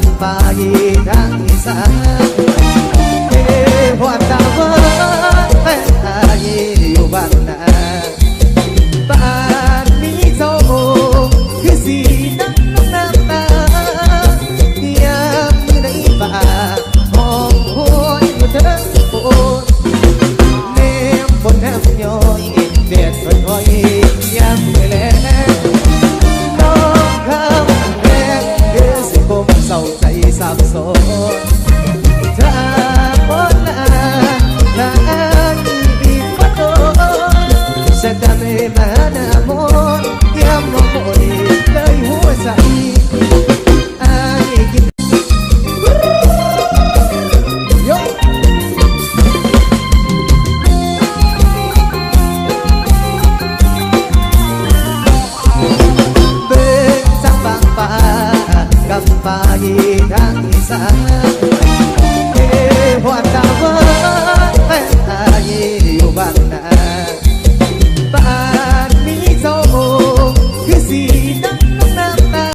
ำไปทางอีสาน ร้าใจสับสนเธอคนละนั้นอีกคนจะทำให้มานา ไปทางอีสาน